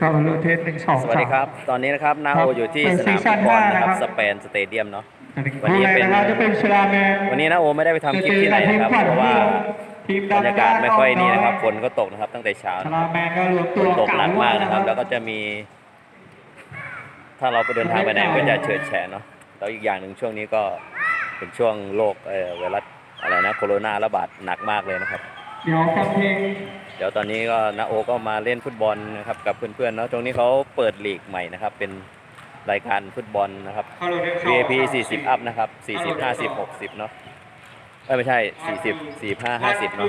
ก็มารูเทสหนึ่งสองสวัสดีครับ ตอนนี้นะครับนาโออยู่ที่เป็นสนามซีซั่ฟุนตบอลห้านะครันะครับบสเปนสเตเดียมเนาะวัวันนนี้นี้เป็นนะครับจะเป็นชลาแมนวันนี้นาโอไม่ได้ไปทำคลิปที่ไหนนะครับเพราะว่าทีมบรรยากาศไม่ค่อยนี่นะครับฝคนก็ตกนะครับตั้งแต่เช้าชลาแมนก็รวมฝตัวนตกหนักมากนะครับ แล้วก็จะมี ถ้าเราไปเดินทางไปไหนก็จะเฉิดแฉะเนาะแล้วอีกอย่างหนึ่งช่วงนี้ก็เป็นช่วงโรคเอ่อไวรัสอะไรนะโคโรนาระบาดหนักมากเลยนะครับเดี๋ยวฟังเพลง เดี๋ยวตอนนี้ก็นาโอก็มาเล่นฟุตบอลนะครับกับเพื่อนๆเนาะตรงนี้เขาเปิดลีกใหม่นะครับ เป็นรายการฟุตบอลนะครับเข้าโรงเรียน VIP 40 อัพนะครับ 40 50 60 เนาะเอ้ยไม่ใช่ 40 45 50 เนาะ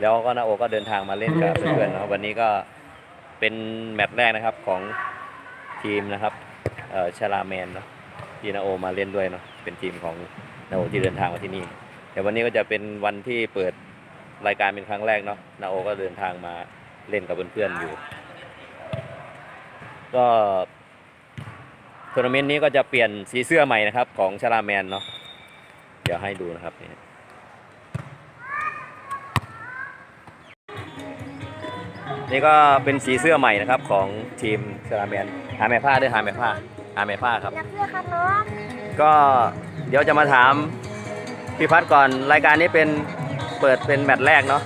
แล้วก็นาโอก็เดินทางมาเล่นกับเพื่อนๆนะครับวันนี้ก็เป็นแมตช์แรกนะครับของทีมนะครับเอ่อชาลาแมนเนาะที่นาโอมาเล่นด้วยเนาะเป็นทีมของนาโอที่เดินทางมาที่นี่เดี๋ยววันนี้ก็จะเป็นวันที่เปิด รายการเป็นครั้งแรกเนาะนาโอก็เดินทางมาเล่นกับเพื่อนๆอยู่ ก็ทัวร์นาเมนต์นี้ก็จะเปลี่ยนสีเสื้อใหม่นะครับ ของชาลาแมนเนาะเดี๋ยวให้ดูนะครับนี่นี่ก็เป็นสีเสื้อใหม่นะครับของทีมเซราเมนหาแม่ผ้าด้วยหาแม่ผ้าหาแม่ผ้าครับยักเสื้อครับน้องก็เดี๋ยวจะมาถามพี่พัฒน์ก่อนรายการนี้เป็น เปิดเป็นแมตช์แรกเนาะ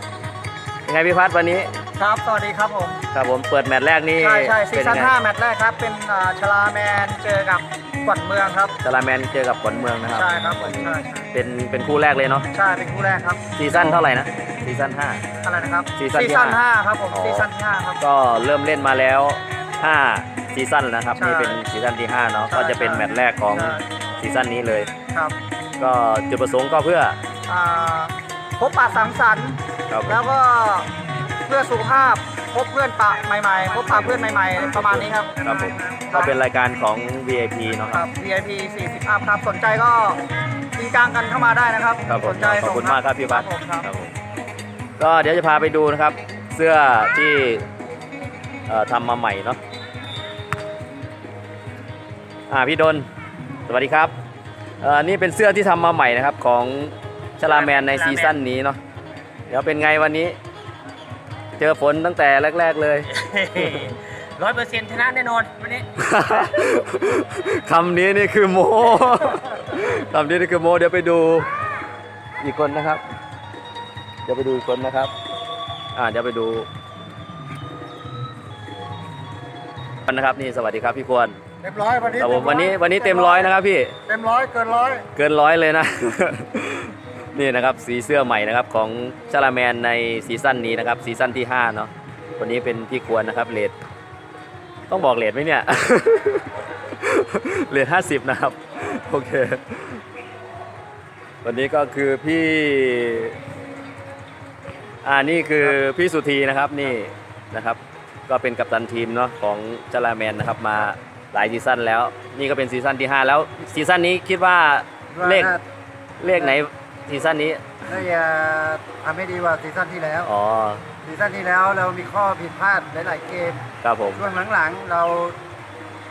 ยังไงพี่พัฒน์วันนี้ครับ สวัสดีครับผม ครับผมเปิดแมตช์แรกนี่ใช่ใช่ซีเป็นซั่ยันงไง5แมตช์แรกครับ เป็นอ่าชลาแมนเจอกับกวัดเมืองครับเซราแมนเจอกับขวัญเมืองนะครับ ใช่ครับผมใช่ใช่เป็นเป็นคู่แรกเลยเนาะ ใช่ เป็นคู่แรกครับ ซีซั่นเท่าไหร่นะ ซีซั่นห้าอะไรนะครับ ซีซั่นที่ซั่นห้า5ครับผมอ๋อซีซั่นที่5ครับ ก็เริ่มเล่นมาแล้ว5ซีซั่นแล้วนะครับใช่นี่เป็นซีซั่นที่ห้าเนาะใช่ก็จะเป็นแมตช์แรกของใช่ซีซั่นนี้เลย ครับ ก็จุดประสงค์ก็เพื่ออ่า พบปะสังสรรค์ครับแล้วก็เพื่อสุขภาพพบเพื่อนปะใหม่ๆ พบปะเพื่อนใหม่ๆ ประมาณนี้ครับ ครับผมก็เป็นรายการของ VIP เนาะคครัรับ บ VIP 40อัพครับ สนใจก็จริงจังกันเข้ามาได้นะครับ ครับผมสนใจขอบคุณมากครับพี่พัฒน์ผมครับครับ ผมก็เดี๋ยวจะพาไปดูนะครับ เสื้อที่เอ่อทำมาใหม่เนาะอ่าพี่ดน สวัสดีครับเอ่อนี่เป็นเสื้อที่ทำมาใหม่นะครับของ ชลาแมนในซีซั่นนี้เนาะเดี๋ยวเป็นไงวันนี้ เจอฝนตั้งแต่แรก ๆเลยร้อยเปอร์เซ็นต์ชนะแน่นอนวันนี้ คำนี้นี่คือโมคำนี้นี่คือโมเดี๋ยวไปดูอีกคนนะครับ เดี๋ยวไปดูอีกคนนะครับ อ่าเดี๋ยวไปดูนะครับนี่สวัสดีครับพี่ควรเรียบร้อยวันนี้ครับผมวันนี้วันนี้เต็มร้อยนะครับพี่ เต็มร้อยเกินร้อยเกินร้อยเลยนะ นี่นะครับสีเสื้อใหม่นะครับของชาลาแมนในซีซั่นนี้นะครับซีซั่นที่5เนาะวันนี้เป็นพี่ควรนะครับเลทต้องบอกเลทไหมเนี่ย เลทห้าสิบนะครับ โอเค วันนี้ก็คือพี่ อ่านี่คือพี่สุธีนะครับนี่นะครับ ก็เป็นกัปตันทีมเนาะของจาราแมนนะครับมาหลายซีซั่นแล้ว นี่ก็เป็นซีซั่นที่ 5 แล้วซีซั่นนี้คิดว่าเลขเลขไหน ซีซั่นนี้น่าจะทำให้ดีกว่าซีซั่นที่แล้วอ๋อ ซีซั่นที่แล้วเรามีข้อผิดพลาดหลายๆเกมครับผม ช่วงหลังๆ เรา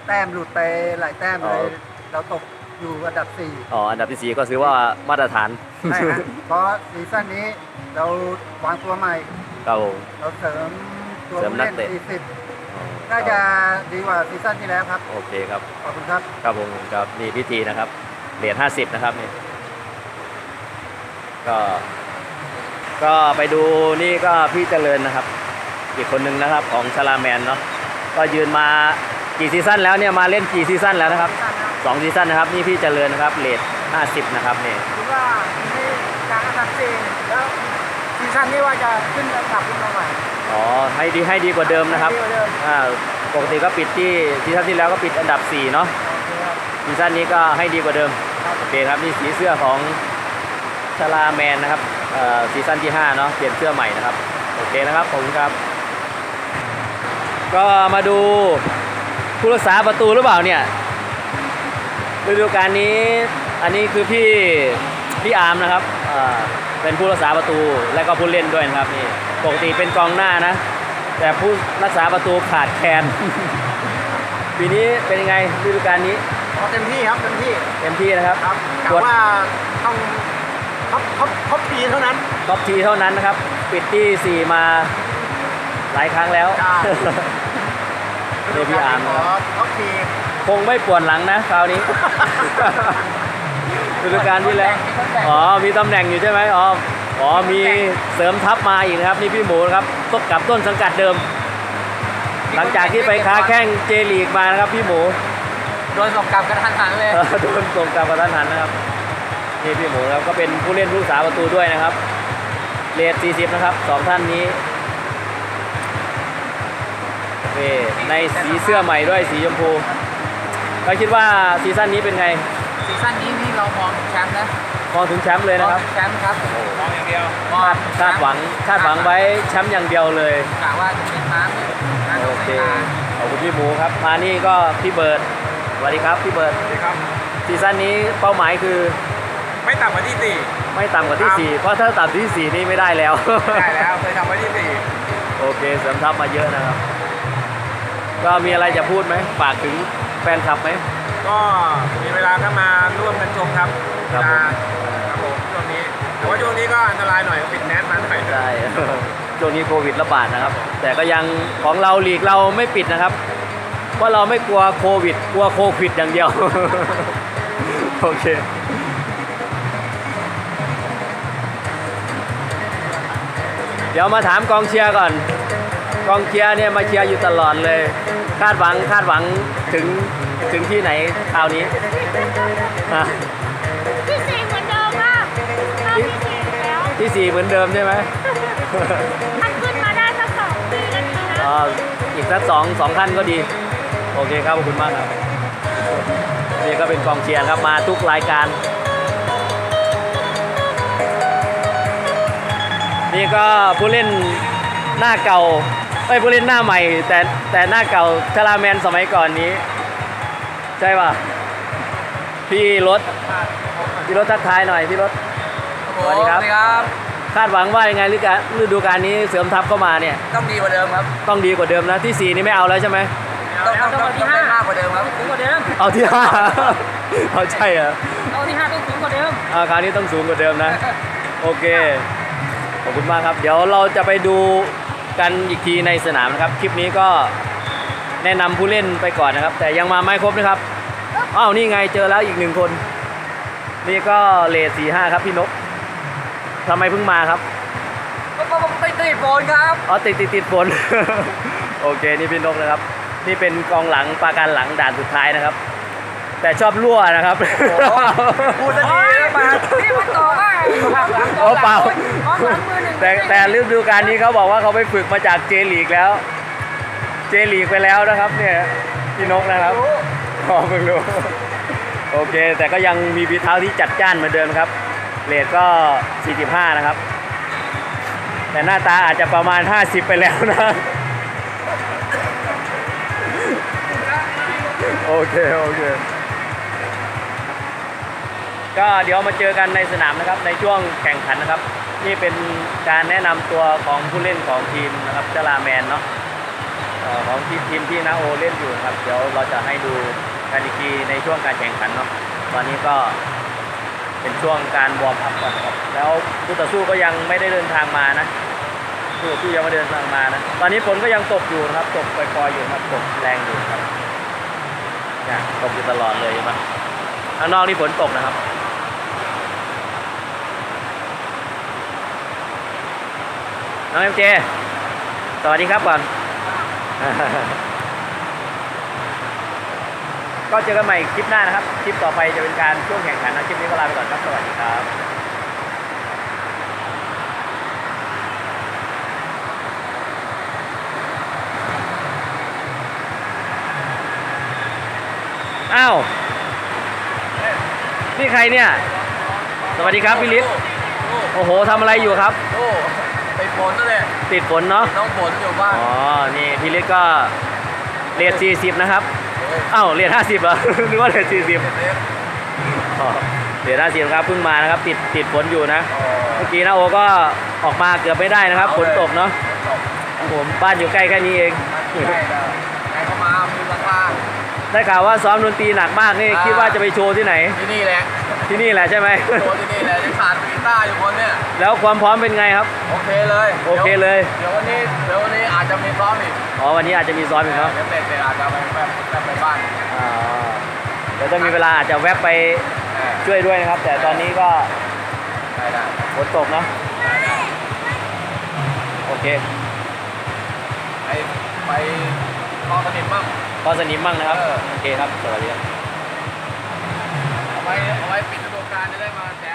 แต้มหลุดไปหลายแต้มเลยอ๋อเราตกอยู่อันดับ4อ๋อ อันดับที่4ก็ถือว่ามาตรฐาน ใช่ฮะ เพราะซีซั่นนี้เราวางตัวใหม่ ครับผม เราเสริมตัวเสริมผู้นักเล่นเตะ 40น่าจะดีกว่าซีซั่นที่แล้วครับ โอเคครับ ขอบคุณครับ ครับผมครับนี่พิธีนะครับ เหรียญห้าสิบนะครับนี่ ก็ ก็ไปดูนี่ก็พี่เจริญนะครับ อีกคนหนึ่งนะครับของชาลาแมนเนาะก็ยืนมากี่ซีซั่นแล้วเนี่ยมาเล่นกี่ซีซั่นแล้วนะครับสองซีซั่นนะครับนี่พี่เจริญนะครับเลทห้าสิบนะครับนี่คิดว่าที่จากอันดับสี่แล้วซีซั่นนี้ว่าจะขึ้นอันดับขึ้นมาใหม่อ๋อให้ดีให้ดีกว่าเดิมนะครับดีกว่าเดิมอ่าปกติก็ปิดที่ซีซั่นที่แล้วก็ปิดอันดับสี่เนาะโอเคครับซีซั่นนี้ก็ให้ดีกว่าเดิมโอเคครับนี่สีเสื้อของ ชาลาแมนนะครับเอ่อซีซั่นที่ 5 เนาะเปลี่ยนเสื้อใหม่นะครับ โอเคนะครับผมครับ ก็มาดูผู้รักษาประตูหรือเปล่าเนี่ยฤดูกาลนี้อันนี้คือพี่พี่อาร์มนะครับเอ่อเป็นผู้รักษาประตูและก็ผู้เล่นด้วยนะครับนี่ปกติเป็นกองหน้านะ แต่ผู้รักษาประตูขาดแคลนปีนี้เป็นยังไงฤดูกาลนี้เอาเต็มที่ครับเต็มที่เต็มที่นะครับครับกะกดว่าต้อง ครบครบครบปีเท่านั้น ท็อปทีเท่านั้นนะครับ ปิดที่4มาหลายครั้งแล้วใช่นี่พี่อาร์มขอเขาทีคงไม่ปวดหลังนะคราวนี้ ฤดูกาลที่แล้ว อ๋อ มีตำแหน่งอยู่ใช่ไหมอ๋อ อ๋อ มีเสริมทัพมาอีกนะครับ นี่พี่หมูนะครับตกกับต้นสังกัดเดิม หลังจากที่ไปค้าแข้งเจลีกมานะครับพี่หมู โดนส่งกลับกันทันหันเลย เออโดนส่งกลับมาทันหันนะครับ นี่พี่หมูนะครับก็เป็นผู้เล่นผู้สาประตูด้วยนะครับเลท40 นะครับสองท่านนี้นี่ในสีเสื้อใหม่ด้วยสีชมพูก็คิดว่าซีซั่นนี้เป็นไง ซีซั่นนี้นี่เรามองแชมป์นะมองถึงแชมป์เลยนะครับแชมป์ครับมองอย่างเดียวมองคาดคาดหวังคาดหวังไว้แชมป์อย่างเดียวเลยกะว่าจะเป็นน้ำเนี่ยน้ำโอไม่เคตาขอบคุณพี่หมูครับมานี่ก็พี่เบิร์ดสวัสดีครับพี่เบิร์ดสวัสดีครับซีซั่นนี้เป้าหมายคือ ไม่ต่ำกว่าที่สี่ไม่ต่ำกว่าที่ 4 เพราะถ้าต่ำที่ 4 นี่ไม่ได้แล้วได้แล้วเคยทำไว้ที่สี่โอเคเสริมทัพมาเยอะนะครับ ก็มีอะไรจะพูดไหมฝากถึงแฟนคลับไหม ก็มีเวลาเข้ามาร่วมกันชมครับครับเวลาครับผมช่วงนี้แต่ว่าช่วงนี้ก็อันตรายหน่อยปิดแมสมาหน่อยใช่ช่วงนี้โควิดระบาดนะครับ แต่ก็ยังของเราหลีกเราไม่ปิดนะครับ เพราะเราไม่กลัวโควิด กลัวโควิดอย่างเดียว โอเค เดี๋ยวมาถามกองเชียร์ก่อน กองเชียร์เนี่ยมาเชียร์อยู่ตลอดเลย คาดหวังคาดหวังถึงถึงที่ไหนคราวนี้ฮะที่สี่เหมือนเดิมค่ะเข้าที่สี่แล้วที่สี่เหมือนเดิมใช่ไหมถ้าขึ้นมาได้สักสองปีก็ดีนะอ่าอีกสักสองสองท่านก็ดี โอเคครับขอบคุณมากครับนี่ก็เป็นกองเชียร์ครับมาทุกรายการ นี่ก็ผู้เล่นหน้าเก่าเอ้ยผู้เล่นหน้าใหม่ แต่แต่หน้าเก่าชลาแมนสมัยก่อนนี้ ใช่ป่ะพี่รถพี่รถทักทายหน่อยพี่รถสวัสดีครับครับคาดหวังว่ายังไงฤดูกาลฤดูกาลนี้เสริมทัพเข้ามาเนี่ย ต้องดีกว่าเดิมครับ ต้องดีกว่าเดิมนะที่สี่นี่ไม่เอาแล้วใช่ไหมต้องต้องต้องได้มากกว่าเดิมครับสูงกว่าเดิมเอาที่ห้าเอาใช่เหรอเอาที่ห้าต้องสูงกว่าเดิมอาคราวนี้ต้องสูงกว่าเดิมนะ โอเค ขอบคุณมากครับ เดี๋ยวเราจะไปดูกันอีกทีในสนามนะครับ คลิปนี้ก็แนะนำผู้เล่นไปก่อนนะครับ แต่ยังมาไม่ครบนะครับอ้าวนี่ไงเจอแล้วอีกหนึ่งคน นี่ก็เลทสี่ห้าครับพี่นกทำไมเพิ่งมาครับก็ผมติดติดโฟนครับอ๋อติดติดติดฝนโอเคนี่พี่นกนะครับ นี่เป็นกองหลังปราการหลังด่านสุดท้ายนะครับ แต่ชอบรั่วนะครับพูดซะดีนะมาพี่มันต่อได้โอ้เปล่าของหลังมือหนึ่งแต่แต่ฤดูกาลนี้เขาบอกว่าเขาไปฝึกมาจากเจลีกแล้ว เจลีกไปแล้วนะครับ เนี่ยพี่นกนะครับพอเพิ่งรู้โอเค แต่ก็ยังมีฝีเท้าที่จัดจ้านเหมือนเดิมครับเรทก็ 45 นะครับ แต่หน้าตาอาจจะประมาณ 50 ไปแล้วนะ โอเค โอเค ก็เดี๋ยวมาเจอกันในสนามนะครับในช่วงแข่งขันนะครับ นี่เป็นการแนะนำตัวของผู้เล่นของทีมนะครับจลาแมนเนาะของทีมทีมที่นาโอเล่นอยู่ครับ เดี๋ยวเราจะให้ดูกันอีกทีในช่วงการแข่งขันเนาะตอนนี้ก็เป็นช่วงการวอร์มอัพก่อนครับแล้วผู้ต่อสู้ก็ยังไม่ได้เดินทางมานะผู้ต่อสู้ยังไม่เดินทางมานะตอนนี้ฝนก็ยังตกอยู่นะครับตกปล่อยๆอยู่ครับตกแรงอยู่ครับเนี่ยตกอยู่ตลอดเลยมั้ยข้างนอกนี่ฝนตกนะครับ น้องเอ็มเจ สวัสดีครับก่อน ก็เจอกันใหม่คลิปหน้านะครับ คลิปต่อไปจะเป็นการช่วงแข่งขันนะคลิปนี้ก็ลาไปก่อนครับ สวัสดีครับอ้าว นี่ใครเนี่ย สวัสดีครับพี่ฤทธิ์โอ้โหทำอะไรอยู่ครับโอ้ ไปฝนนั่นแหละติดฝนเนาะน้องฝนอยู่บ้านอ๋อนี่พี่เล็กก็เรียน40นะครับเอ้าเรียน50เหรอนึกว่าเรียน40อ๋อเรียน50ครับเพิ่งมานะครับ ติดติดฝนอยู่นะเมื่อกี้นะโอก็ออกมาเกือบไม่ได้นะครับฝนตกเนาะผมบ้านอยู่ใกล้แค่นี้เองใช่แล้วใครเข้ามามีล่างได้ข่าวว่าซ้อมดนตรีหนักมากนี่อ่าคิดว่าจะไปโชว์ที่ไหนๆที่นี่แหละที่นี่แหละใช่ไหมโชว์ที่นี่แหละจะขาดไป ต้าอยู่คนเนี่ย แล้วความพร้อมเป็นไงครับ โอเคเลยโอเคเลย เดี๋ยววันนี้เดี๋ยววันนี้อาจจะมีซ้อมอีกอ๋อวันนี้อาจจะมีซ้อมอีกเนาะเดี๋ยวเสร็จเสร็จอาจจะไปแวะแวะไปบ้านอ่าเดี๋ยวจะมีเวลาอาจจะแวบไปเออช่วยด้วยนะครับ แต่ตอนนี้ก็ได้ได้ฝนตกเนาะได้ได้โอเคไปไปรอสนิมบ้าง ก็สนิมมั่งนะครับเออ โอเคครับสวัสดีครับ เอาไว้เอาไว้ปิดฤดูกาลจะได้มาแจม